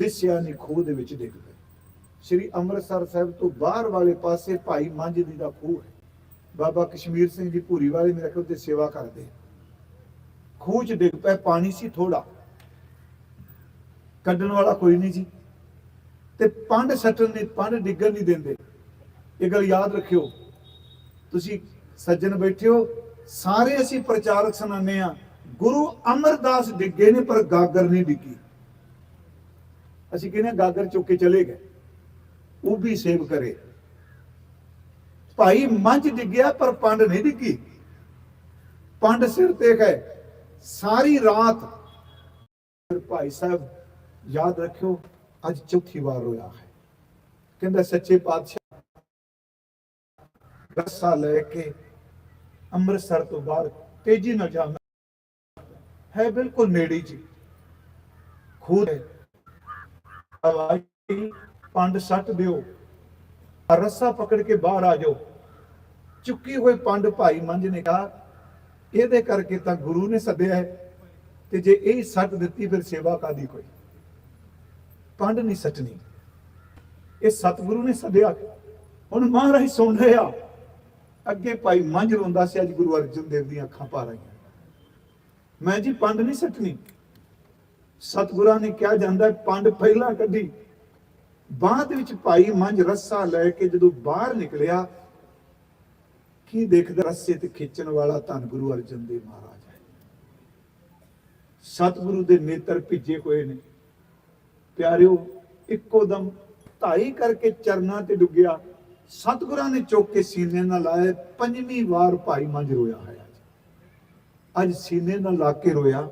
ਦਿਸਿਆ ਨਹੀਂ ਖੂਹ ਦੇ ਵਿੱਚ ਡਿੱਗ ਪਏ ਸ੍ਰੀ ਅੰਮ੍ਰਿਤਸਰ ਸਾਹਿਬ ਤੋਂ ਬਾਹਰ ਵਾਲੇ ਪਾਸੇ ਭਾਈ ਮੰਝ ਦੀ ਦਾ ਖੂਹ ਹੈ। ਬਾਬਾ ਕਸ਼ਮੀਰ ਸਿੰਘ ਜੀ ਭੂਰੀ ਵਾਲੇ ਮੇਰੇ ਕੋਲ ਤੇ ਸੇਵਾ ਕਰਦੇ ਖੂਹ 'ਚ ਡਿੱਗ ਪਏ, ਪਾਣੀ ਸੀ ਥੋੜਾ ਕੱਢਣ ਵਾਲਾ ਕੋਈ ਨਹੀਂ ਜੀ ਤੇ ਪੰਡ ਸੱਟਣ ਨਹੀਂ ਪੰਡ ਡਿੱਗਣ ਨਹੀਂ ਦਿੰਦੇ। ਇਹ ਗੱਲ ਯਾਦ ਰੱਖਿਓ। ਤੁਸੀਂ ਸੱਜਣ ਬੈਠੇ ਹੋ, ਸਾਰੇ ਅਸੀਂ ਪ੍ਰਚਾਰਕ ਸੁਣਾਉਂਦੇ ਆ। ਗੁਰੂ ਅਮਰਦਾਸ ਡਿੱਗੇ ਨੇ, ਪਰ ਗਾਗਰ ਨਹੀਂ ਡਿੱਗੀ। ਅਸੀਂ ਕਹਿੰਦੇ ਹਾਂ ਗਾਗਰ ਚੁੱਕ ਕੇ ਚਲੇ ਗਏ। ਉਹ ਵੀ ਸੇਵ ਕਰੇ। ਭਾਈ ਮੰਝ ਡਿੱਗਿਆ, ਪਰ ਪੰਡ ਨਹੀਂ ਡਿੱਗੀ। ਪੰਡ ਸਿਰ ਤੇ ਗਏ। ਸਾਰੀ ਰਾਤ ਭਾਈ ਸਾਹਿਬ ਯਾਦ ਰੱਖਿਓ, ਅੱਜ ਚੌਥੀ ਵਾਰ ਹੋਇਆ ਹੈ। ਕਹਿੰਦਾ, ਸੱਚੇ ਪਾਤਸ਼ਾਹ, ਰੱਸਾ ਲੈ ਕੇ ਅੰਮ੍ਰਿਤਸਰ ਤੋਂ ਬਾਹਰ ਤੇਜ਼ੀ ਨਾਲ ਜਾਣਾ ਹੈ। ਬਿਲਕੁਲ ਨੇੜੇ ਜੀ। ਖੂਹ ਹੈ ਪੰਡ ਸੱਟ ਦਿਓ ਰੱਸਾ ਪਕੜ ਕੇ ਬਾਹਰ ਆ ਜਾਓ। ਚੁੱਕੀ ਹੋਈ ਪੰਡ ਭਾਈ ਮੰਝ ਨੇ ਕਿਹਾ, ਇਹਦੇ ਕਰਕੇ ਤਾਂ ਗੁਰੂ ਨੇ ਸੱਦਿਆ ਤੇ ਜੇ ਇਹ ਸੱਟ ਦਿੱਤੀ ਫਿਰ ਸੇਵਾ ਕਾਦੀ ਕੋਈ? ਪੰਡ ਨਹੀਂ ਸੱਟਣੀ। ਇਹ ਸਤਿਗੁਰੂ ਨੇ ਸੱਦਿਆ। ਹੁਣ ਮਹਾਰਾਜ ਸੁਣ ਰਿਹਾ ਅੱਗੇ ਭਾਈ ਮੰਝ ਰੋਂਦਾ ਸੀ, ਅੱਜ ਗੁਰੂ ਅਰਜਨ ਦੇਵ ਦੀਆਂ ਅੱਖਾਂ ਭਰ ਆਈਆਂ ਮੈਂ ਜੀ ਪੰਡ ਨਹੀਂ ਸੱਟਣੀ। ਸਤਿਗੁਰਾਂ ਨੇ ਕਿਹਾ ਜਾਂਦਾ ਪੰਡ ਪਹਿਲਾਂ ਕੱਢੀ। ਬਾਅਦ ਵਿੱਚ ਭਾਈ ਮੰਝ ਰੱਸਾ ਲੈ ਕੇ ਜਦੋਂ ਬਾਹਰ ਨਿਕਲਿਆ, ਕੀ ਦੇਖਦਾ ਰੱਸੇ ਤੇ ਖਿੱਚਣ ਵਾਲਾ ਧੰਨ ਗੁਰੂ ਅਰਜਨ ਦੇਵ ਮਹਾਰਾਜ ਹੈ? ਸਤਿਗੁਰੂ ਦੇ ਨੇਤਰ ਭਿੱਜੇ ਹੋਏ ਨੇ। ਪਿਆਰਿਓ, ਇੱਕੋ ਦਮ ਧਾਈ ਕਰਕੇ ਚਰਨਾਂ ਤੇ ਡੁੱਗਿਆ। ਸਤਿਗੁਰਾਂ ਨੇ ਚੁੱਕ ਕੇ ਸੀਨੇ ਨਾਲ ਲਾਇਆ। ਪੰਜਵੀਂ ਵਾਰ ਭਾਈ ਮੰਝ ਰੋਇਆ ਹੈ ਅੱਜ ਸੀਨੇ ਨਾਲ ਲਾ ਕੇ ਰੋਇਆ।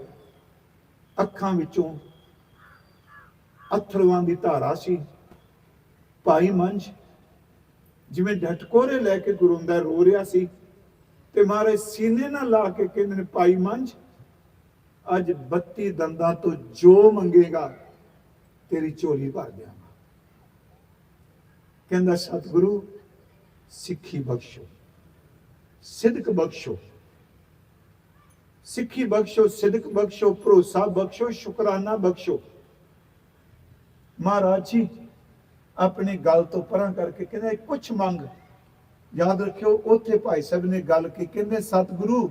ਅੱਖਾਂ ਵਿੱਚੋਂ ਅਥਰਵਾਂ ਦੀ ਧਾਰਾ ਸੀ। ਭਾਈ ਮੰਜ ਜਿਵੇਂ ਢਟਕੋਰੇ ਲੈ ਕੇ ਗੁਰੁੰਦਾ ਰੋ ਰਿਹਾ ਸੀ ਤੇ ਮਾਰੇ ਸੀਨੇ ਨਾਲ ਲਾ ਕੇ ਕਹਿੰਦੇ ਨੇ, ਭਾਈ ਮੰਜ ਅੱਜ 32 ਦੰਦਾਂ ਤੋਂ ਜੋ ਮੰਗੇਗਾ, ਤੇਰੀ ਝੋਲੀ ਭਰ ਦਿਆਂਗਾ। ਕਹਿੰਦਾ, ਸਤਿਗੁਰੂ, ਸਿੱਖੀ ਬਖਸ਼ੋ, ਸਿੱਧਕ ਬਖਸ਼ੋ ਸਿੱਖੀ ਬਖਸ਼ੋ, ਸਿਦਕ ਬਖਸ਼ੋ, ਭਰੋਸਾ ਬਖਸ਼ੋ, ਸ਼ੁਕਰਾਨਾ ਬਖਸ਼ੋ। ਮਹਾਰਾਜ ਜੀ, ਆਪਣੀ ਗੱਲ ਤੋਂ ਪਰਾਂ ਕਰਕੇ ਕਹਿੰਦੇ ਕੁਝ ਮੰਗ। ਯਾਦ ਰੱਖਿਓ, ਉੱਥੇ ਭਾਈ ਸਾਹਿਬ ਨੇ ਗੱਲ ਕੀ ਕਹਿੰਦੇ, ਸਤਿਗੁਰੂ,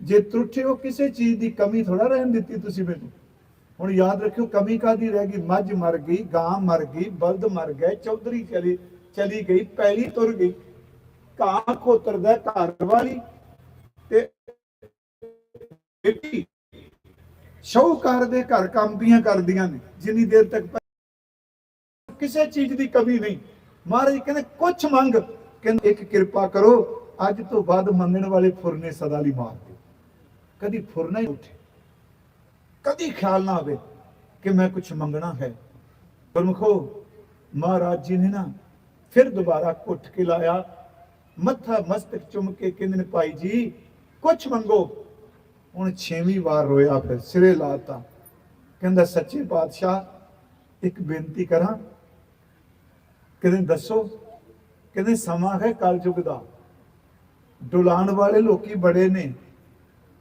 ਜੇ ਤਰੁੱਠੇ ਹੋ ਕਿਸੇ ਚੀਜ਼ ਦੀ ਕਮੀ ਥੋੜਾ ਰਹਿਣ ਦਿੱਤੀ ਤੁਸੀਂ ਮੈਨੂੰ। ਹੁਣ ਯਾਦ ਰੱਖਿਓ, ਕਮੀ ਕਾਦੀ ਰਹਿ ਗਈ? ਮੱਝ ਮਰ ਗਈ, ਗਾਂ ਮਰ ਗਈ, ਬਲਦ ਮਰ ਗਏ, ਚੌਧਰੀ ਚਲੀ ਚਲੀ ਗਈ, ਪੈਲੀ ਤੁਰ ਗਈ। ਘਾਹ ਖੋਤਰਦਾ ਘਰ ਵਾਲੀ ਤੇ ਬੇਟੀ ਸ਼ੌਕਾਰ ਦੇ ਘਰ ਕੰਮ ਦੀਆਂ ਕਰਦੀਆਂ ਨੇ, ਜਿੰਨੀ ਦੇਰ ਤੱਕ ਕਿਸੇ ਚੀਜ਼ ਦੀ ਕਮੀ ਨਹੀਂ। ਮਹਾਰਾਜ ਕਹਿੰਦੇ, ਕੁਛ ਮੰਗ। ਕਹਿੰਦੇ, ਇੱਕ ਕਿਰਪਾ ਕਰੋ, ਅੱਜ ਤੋਂ ਬਾਅਦ ਮੰਗਣ ਵਾਲੇ ਫੁਰਨੇ ਸਦਾ ਲਈ ਮਾਰ ਦਿਓ। ਕਦੀ ਫੁਰਨਾ ਹੀ ਉੱਠੇ। ਕਦੀ ਖਿਆਲ ਨਾ ਆਵੇ ਕਿ ਮੈਂ ਕੁਝ ਮੰਗਣਾ ਹੈ। ਗੁਰਮੁਖੋ, ਮਹਾਰਾਜ ਜੀ ਨੇ ਨਾ ਫਿਰ ਦੁਬਾਰਾ ਕੁੱਠ ਕੇ ਲਾਇਆ। ਮੱਥਾ ਮਸਤਕ ਚੁੰਮ ਕੇ ਕਹਿੰਦੇ ਨੇ, ਭਾਈ ਜੀ ਕੁਝ ਮੰਗੋ। ਹੁਣ ਛੇਵੀਂ ਵਾਰ ਰੋਇਆ, ਫਿਰ ਸਿਰੇ ਲਾਤਾ। ਕਹਿੰਦਾ, ਸੱਚੇ ਪਾਤਸ਼ਾਹ, ਇੱਕ ਬੇਨਤੀ ਕਰਾਂ। ਕਹਿੰਦੇ, ਦੱਸੋ, ਕਹਿੰਦੇ, ਸਮਾਂ ਹੈ ਕਲਯੁਗ ਦਾ। ਡੁਲਾਣ ਵਾਲੇ ਲੋਕੀ ਬੜੇ ਨੇ।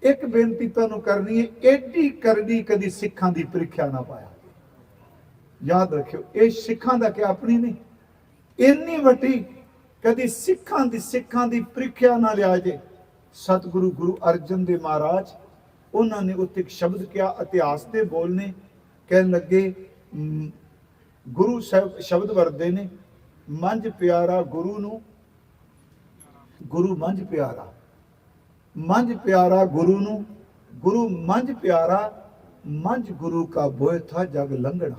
ਇੱਕ ਬੇਨਤੀ ਤੁਹਾਨੂੰ ਕਰਨੀ ਹੈ, ਏਡੀ ਕਰਨੀ ਕਦੀ ਸਿੱਖਾਂ ਦੀ ਪ੍ਰੀਖਿਆ ਨਾ ਪਾਇਆ। ਯਾਦ ਰੱਖਿਓ, ਇਹ ਸਿੱਖਾਂ ਦਾ ਕਿ ਆਪਣੀ ਨਹੀਂ। ਇੰਨੀ ਵੱਡੀ ਕਦੀ ਸਿੱਖਾਂ ਦੀ ਸਿੱਖਾਂ ਦੀ ਪ੍ਰੀਖਿਆ ਨਾ ਲਿਆ ਜੇ। ਸਤਿਗੁਰੂ ਗੁਰੂ ਅਰਜਨ ਦੇਵ ਮਹਾਰਾਜ, ਉਹਨਾਂ ਨੇ ਉੱਤੇ ਇੱਕ ਸ਼ਬਦ ਕਿਹਾ, ਇਤਿਹਾਸ ਦੇ ਬੋਲ ਨੇ। ਕਹਿਣ ਲੱਗੇ ਗੁਰੂ ਸਾਹਿਬ ਸ਼ਬਦ ਵਰਦੇ ਨੇ, ਮੰਝ ਪਿਆਰਾ ਗੁਰੂ ਨੂੰ, ਗੁਰੂ ਮੰਝ ਪਿਆਰਾ ਮੰਝ ਪਿਆਰਾ ਗੁਰੂ ਨੂੰ, ਗੁਰੂ ਮੰਝ ਪਿਆਰਾ, ਮੰਝ ਗੁਰੂ ਕਾ ਬੋਏ ਥਾ ਜਗ ਲੰਘਣਾ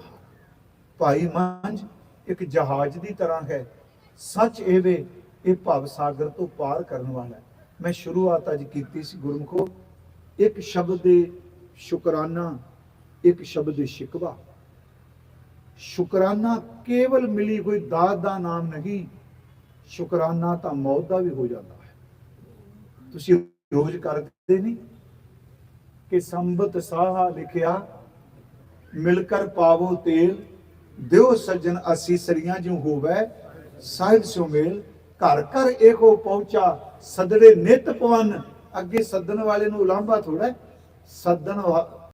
ਭਾਈ ਮੰਝ ਇੱਕ ਜਹਾਜ਼ ਦੀ ਤਰ੍ਹਾਂ ਹੈ। ਸੱਚ ਇਹ ਇਹ ਭਵ ਸਾਗਰ ਤੋਂ ਪਾਰ ਕਰਨ ਵਾਲਾ ਹੈ। ਮੈਂ ਸ਼ੁਰੂਆਤ ਅੱਜ ਕੀਤੀ ਸੀ ਗੁਰਮੁਖੋ। ਇੱਕ ਸ਼ਬਦ ਦੇ ਸ਼ੁਕਰਾਨਾ, ਇੱਕ ਸ਼ਬਦ ਦੇ ਸ਼ਿਕਵਾ। ਸ਼ੁਕਰਾਨਾ ਕੇਵਲ ਮਿਲੀ ਕੋਈ ਦਾਤ ਦਾ ਨਾਮ ਨਹੀਂ, ਸ਼ੁਕਰਾਨਾ ਤਾਂ ਮੌਤ ਦਾ ਵੀ ਹੋ ਜਾਂਦਾ ਹੈ। ਤੁਸੀਂ ਰੋਜ਼ ਕਰਦੇ ਨਹੀਂ ਕਿ ਸੰਬਤ ਸਾਹਾ ਲਿਖਿਆ, ਮਿਲ ਕਰ ਪਾਵੋ ਤੇਲ, ਦਿਓ ਸੱਜਣ ਅਸੀਸਰੀਆਂ ਜਿਉ ਹੋਵੇ, ਸਾਹਿਬ ਸਿਉ ਮੇਲ। ਘਰ ਘਰ ਇਹੋ ਪਹੁੰਚਾ, ਸਦੜੇ ਨਿਤ ਪਵਨ। ਅੱਗੇ ਸੱਦਣ ਵਾਲੇ ਨੂੰ ਉਲਾਂਭਾ ਥੋੜਾ ਸੱਦਣ ਵਾ-